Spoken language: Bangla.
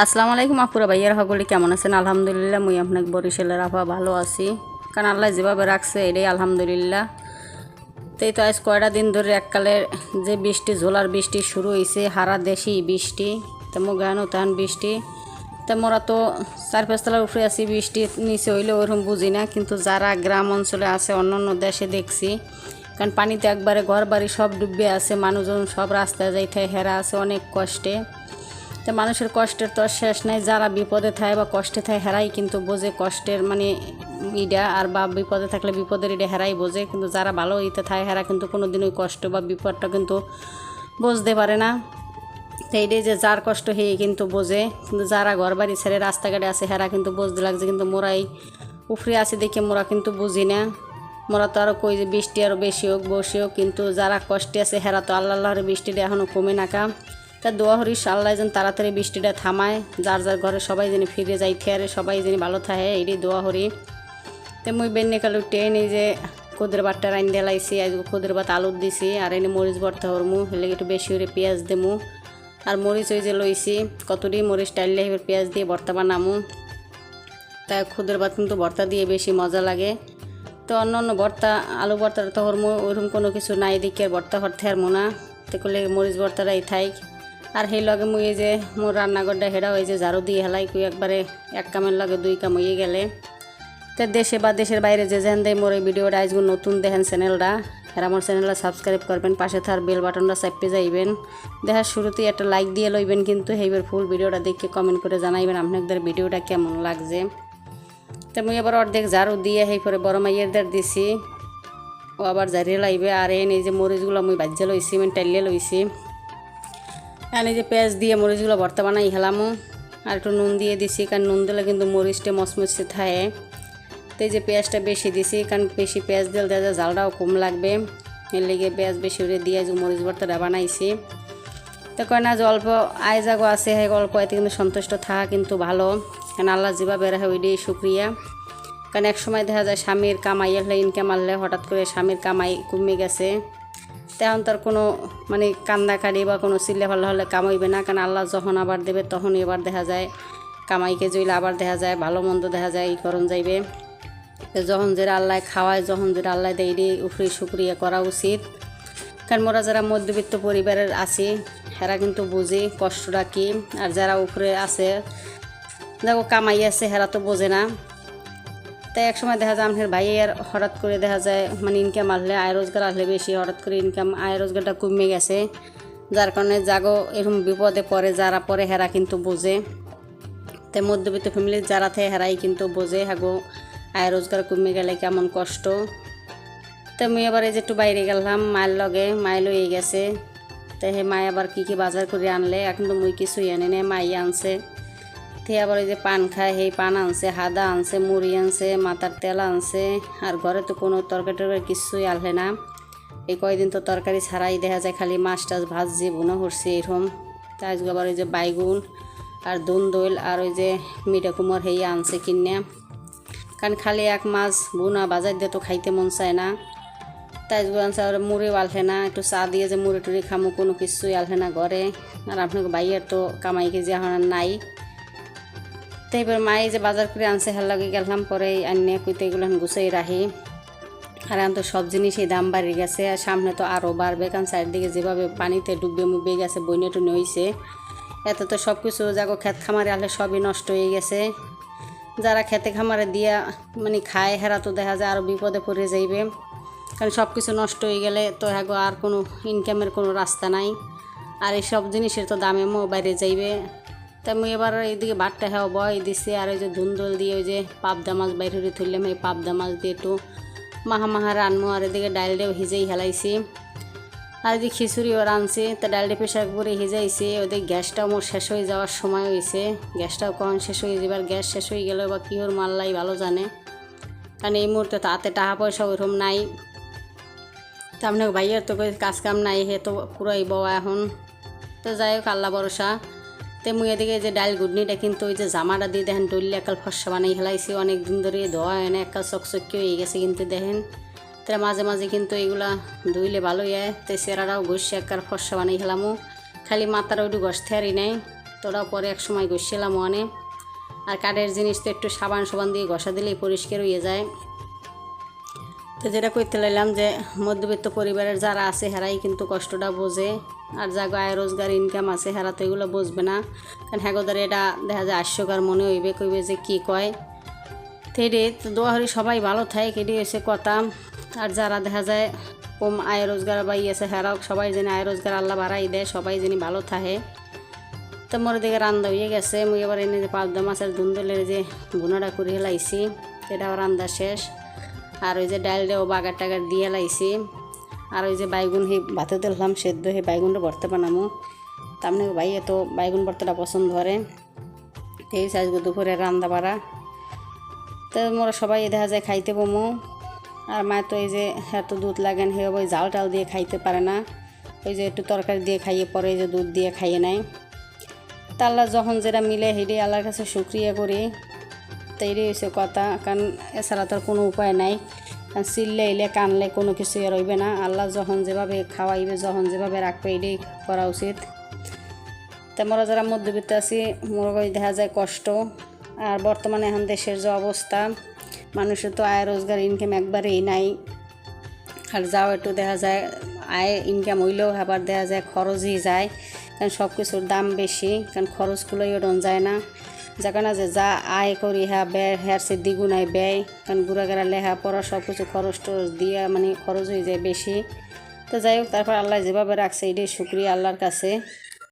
আসসালামু আলাইকুম আপুরা ভাইয়ার, সকলে কেমন আছেন? আলহামদুলিল্লাহ, মুই আপনাকে বরিশালের আফা ভালো আছি। কারণ আল্লাহ যেভাবে রাখছে, এটাই আলহামদুলিল্লাহ। তো এই তো আজ কয়টা দিন ধরে এককালে যে বৃষ্টি, ঝোলার বৃষ্টি শুরু হয়েছে হারা দেশি বৃষ্টি, তো মো গানও তখন বৃষ্টি। তা মোরা তো চার পাঁচতলার উপরে আছি, বৃষ্টি নিচে হইলে ওরকম বুঝি না, কিন্তু যারা গ্রাম অঞ্চলে আছে, অন্য অন্য দেশে দেখছি, কারণ পানিতে একবারে ঘর বাড়ি সব ডুবে আছে, মানুষজন সব রাস্তায় যাইতে হেরা আছে অনেক কষ্টে। তো মানুষের কষ্টের তো শেষ নাই, যারা বিপদে থাকে বা কষ্টে থাকে হেরাই কিন্তু বোঝে কষ্টের মানে ইডা, আর বা বিপদে থাকলে বিপদের ইডা হেরাই বোঝে, কিন্তু যারা ভালো ইতে থাকে হেরা কিন্তু কোনো দিন ওই কষ্ট বা বিপদটা কিন্তু বুঝতে পারে না। তো এইটাই যে যার কষ্ট হয়ে কিন্তু বোঝে, কিন্তু যারা ঘর বাড়ি ছেড়ে রাস্তাঘাটে আছে হেরা কিন্তু বুঝতে লাগছে, কিন্তু মোরাই উফরে আছে দেখে মোরা কিন্তু বুঝি না। মোরা তো আরও কই যে বৃষ্টি আরও বেশি হোক, বসি হোক, কিন্তু যারা কষ্টে আছে হেরা তো আল্লাহ আল্লাহর বৃষ্টিটা এখনও কমে না নাকা তা দোয়া হরিস আল্লাহ যেন তাড়াতাড়ি বৃষ্টিটা থামায়, যার যার ঘরে সবাই যেন ফিরে যাইতে আরে সবাই যেন ভালো থাকে এইটাই দোয়া হরি তো মুই বেন্নে কালু টেনে যে খুদের বাটটা রাইন দেলাইছি আজ খুদের ভাত আলুর দিছি, আর এনে মরিচ ভর্তা হরমু হলে একটু বেশি করে পেঁয়াজ দেমু। আর মরিচ ওই যে লইছি, কতটি মরিচ টাইলে এবার পেঁয়াজ দিয়ে ভর্তা বানামু। তাই খুদের ভাত কিন্তু ভর্তা দিয়ে বেশি মজা লাগে। তো অন্য অন্য ভর্তা, আলু ভর্তাটা তো হরমু ওইরকম কোনো কিছু নাই আর ভর্তা হরতে আর মোনা তো করলে মরিচ ভর্তাটাই থাইক। আর সেই লগে মুই যে মোর রান্নাঘরটা হেরা ওই যে ঝাড়ু দিয়ে হেলাই কুই একবারে এক কামের লগে দুই কাম হয়ে গেলে। তো দেশে বা দেশের বাইরে যে যেন দেয় মোর এই ভিডিওটা আজকে নতুন দেখেন চ্যানেলটা আর আমার চ্যানেলটা সাবস্ক্রাইব করবেন পাশে থার বেল বাটনটা চাপে যাইবেন। দেখার শুরুতেই একটা লাইক দিয়ে লইবেন, কিন্তু সেইবার ফুল ভিডিওটা দেখে কমেন্ট করে জানাইবেন আপনাদের ভিডিওটা কেমন লাগছে তো মুই এবার অর্ধেক ঝাড়ু দিয়ে সেই পরে বড় মাইয়েরদের দিছি। ও আবার ঝাড়িয়ে লাইবে আর এই যে মরিচগুলো মুই বাজ্যা লইছি মানে টাইলে লইছি এই যে পেঁয়াজ দিয়ে মরিচগুলো ভর্তা বানাই হেলামো আর একটু নুন দিয়ে দিছি, কারণ নুন দিলে কিন্তু মরিচটা মচমচে থাকে। তো এই যে পেঁয়াজটা বেশি দিছি, কারণ বেশি পেঁয়াজ দিলে দেখা যায় জালটাও কম লাগবে। এর লেগে পেঁয়াজ বেশি করে দিয়ে মরিচ ভর্তাটা বানাইছি। তো কয় না যে অল্প আয় জাগো আছে হ্যাঁ অল্প এতে কিন্তু সন্তুষ্ট থাকা কিন্তু ভালো। কারণ আল্লাহ যেভাবে রাখে ওইটাই শুক্রিয়া। কারণ এক সময় দেখা যায় স্বামীর কামাই হলে ইনকাম আনলে হঠাৎ করে স্বামীর কামাই কমে গেছে। তেমন তার কোনো মানে কান্দাকারি বা কোনো চিল্লে ভালো হলে কামাইবে না। কারণ আল্লাহ যখন আবার দেবে তখন এবার দেখা যায়, কামাইকে জইলে আবার দেখা যায়, ভালো মন্দ দেখা যায় এই করণ যাইবে। যখন যেটা আল্লাহ খাওয়ায়, যখন যেটা আল্লাহ দেয় এটি উফরি শুক্রিয়া করা উচিত। কারণ মোরা যারা মধ্যবিত্ত পরিবারের আছি, হেরা কিন্তু বুঝি কষ্টটা কী। আর যারা উপরে আছে, দেখো কামাই আছে, হেরা তো বোঝে না। তাই একসময় দেখা যায় আমাদের ভাইয়ের হঠাৎ করে দেখা যায় মানে ইনকাম আসলে, আয় রোজগার আসলে বেশি, হঠাৎ করে ইনকাম আয় রোজগারটা কমে গেছে। যার কারণে জাগো এরকম বিপদে পড়ে, যারা পরে হেরা কিন্তু বোঝে। তাই মধ্যবিত্ত ফ্যামিলির যারা থাকে হেরাই কিন্তু বোঝে, হাগো, আয় রোজগার কমে গেলে কেমন কষ্ট। তো মুই আবার এই যে একটু বাইরে গেলাম, মায়ের লগে, মায় লয়ে গেছে। তো হে মায় আবার কী কী বাজার করে আনলে? এখন তো মুই কিছুই আনে নে মাই আনছে। তে আবার ওই যে পান খায় সেই পান আনছে, হাদা আনছে, মুড়ি আনছে, মাথার তেল আনছে, আর ঘরে তো কোনো তরকারি টরকারি কিছুই আনলে না। এই কয়দিন তো তরকারি ছাড়াই দেখা যায় খালি মাছ টাছ ভাজি বুনো করছে এরকম। তাই আবার ওই যে বাইগুন আর দুন দইল আর ওই যে মিঠা কুমোর হেই আনছে কিনে কারণ খালি এক মাছ বুনা বাজার দিয়ে তো খাইতে মন চায় না। তাই আনছে আর মুড়িও আলহে না, একটু চা দিয়ে যে মুড়ি টুড়ি খামো, কোনো কিছুই আলহে না ঘরে। আর আপনাকে বাইয়ের তো কামাই কেজি এখন নাই। তো এবার মায়ে যে বাজার করে আনছে হেল লাগে গেলাম, পরে আনিয়ে কুইতে এগুলো গুছাই রাখি। আর এখন তো সব জিনিসই দাম বাড়ি গেছে, আর সামনে তো আরও বাড়বে, কারণ চারিদিকে যেভাবে পানিতে ডুববে মুবে গেছে, বইনে টুনে হয়েছে এত তো সব কিছু যাগো খেত খামারে আলে সবই নষ্ট হয়ে গেছে। যারা খেতে খামারে দিয়া মানে খায়, হেরা তো দেখা যায় আরও বিপদে পড়ে যাইবে। কারণ সব কিছু নষ্ট হয়ে গেলে তো হ্যাগো আর কোনো ইনকামের কোনো রাস্তা নাই। আর এই সব জিনিসের তো দামে মো বাইরে যাইবে। তা আমি এবার এইদিকে ভাতটা হ্যাঁ বয় দিছি, আর ওই যে ধুন্দল দিয়ে ওই যে পাবদা মাছ বাইরে তুললাম, এই পাবদা মাছ দিয়ে একটু মাহা মাহা রানমো, আর এদিকে ডালটাও ভিজেই হেলাইছি। আর এদিকে খিচুড়িও রানছি, তা ডালটা প্রেশার করে ভিজাইছি ওদিকে গ্যাসটাও মোর শেষ হয়ে যাওয়ার সময় হয়েছে গ্যাসটাও কখন শেষ হয়ে যাবার গ্যাস শেষ হয়ে গেলে বা কী ওর মাল্লাই ভালো জানে। কারণ এই মুহূর্তে তো হাতে টাকা পয়সা ওইরকম নাই। তা আপনার ভাইয়ের তো কাজ কাম নাই, হে তো পুরাই বওয়া এখন। তো যাই হোক, আল্লাহ ভরসা। তে মুই এদিকে যে ডাল গুডনিটা কিন্তু ওই যে জামাটা দিয়ে দেখেন ডললে একাল ফর্সা বানাই হেলাইছি অনেক দিন ধরে ধোয়া হয় না একাল চকচকি হয়ে গেছে কিন্তু দেখেন। তারা মাঝে মাঝে কিন্তু এগুলা ধুইলে ভালোই হয়, তো সেরাটাও ঘষে একার ফর্সা বানাই হেলামো খালি মাথার ওইটু ঘষতে হারি নাই, তোরাও পরে এক সময় গসছিলাম অনেক আর কাঠের জিনিস তো একটু সাবান সাবান দিয়ে ঘষা দিলেই পরিষ্কার হয়ে যায়। তো যেটা করতে লাইলাম যে মধ্যবিত্ত পরিবারের যারা আছে হেরাই কিন্তু কষ্টটা বোঝে। আর যা আয় রোজগার ইনকাম আছে, হেরা তো এগুলো বুঝবে না। কারণ হ্যাগোদার এটা দেখা যায় আস্যকার মনে হইবে, কইবে যে কি কয়। তো এটি তো দোয়াহারি সবাই ভালো থাকে এটি এসে কথা। আর যারা দেখা যায় কম আয় রোজগার বা ইয়েছে হেরাও সবাই যেন আয় রোজগার আল্লাহ বাড়াই দেয়, সবাই যেন ভালো থাকে। তো মোর দিকে রান্দা হয়ে গেছে, মুই এবার এনে যে পাবদা মাছের দুন্দলের যে ভুনাটা করে হেলাইছি সেটাও রান্দা শেষ। আর ওই যে ডাল দেও বাগার টাগার দিয়ে লাইছি। আর ওই যে বাইগুন হে ভাতে দিলাম, সেদ্ধ হে বাইগুনটা ভরতে বানামো। তামনে ভাই এত বাইগুন ভর্তাটা পছন্দ করে। এই আজকে দুপুরে রান্দা বাড়া। তো মোরা সবাই দেখা যায় খাইতে বমো। আর মা তো এই যে এত দুধ লাগেন হে ওই জাল টাল দিয়ে খাইতে পারে না। ওই যে একটু তরকারি দিয়ে খাইয়ে পরে যে দুধ দিয়ে খাইয়ে নেয়। তা আল্লাহ যখন যেটা মিলে হেঁটে আল্লাহর কাছে শুক্রিয়া করি। তো এটাই হচ্ছে কথা, কারণ এছাড়া তো আর কোনো উপায় নাই। কারণ চিল্লে এলে কানলে কোনো কিছু আর হইবে না। আল্লাহ যখন যেভাবে খাওয়াইবে, যখন যেভাবে রাখবে, এটাই করা উচিত। তা মোরা যারা মধ্যবিত্ত আছি মোর দেখা যায় কষ্ট। আর বর্তমানে এখন দেশের যে অবস্থা, মানুষের তো আয় রোজগার ইনকাম একবারেই নাই। আর যাও একটু দেখা যায়, আয় ইনকাম হইলেও আবার দেখা যায় খরচই যায়। কারণ সব কিছুর দাম বেশি, কারণ খরচগুলোই ওরন যায় না। যাকে না যে যা আয় করি হ্যাঁ ব্যয় হ্যাঁ সে দ্বিগুণায় ব্যয়। কারণ ঘুরাঘেরা লেহা পড়া সব কিছু খরচ টরচ দিয়ে মানে খরচ হয়ে যায় বেশি। তো যাই হোক, তারপর আল্লাহ যেভাবে রাখছে, এটাই শুক্রিয়া আল্লাহর কাছে।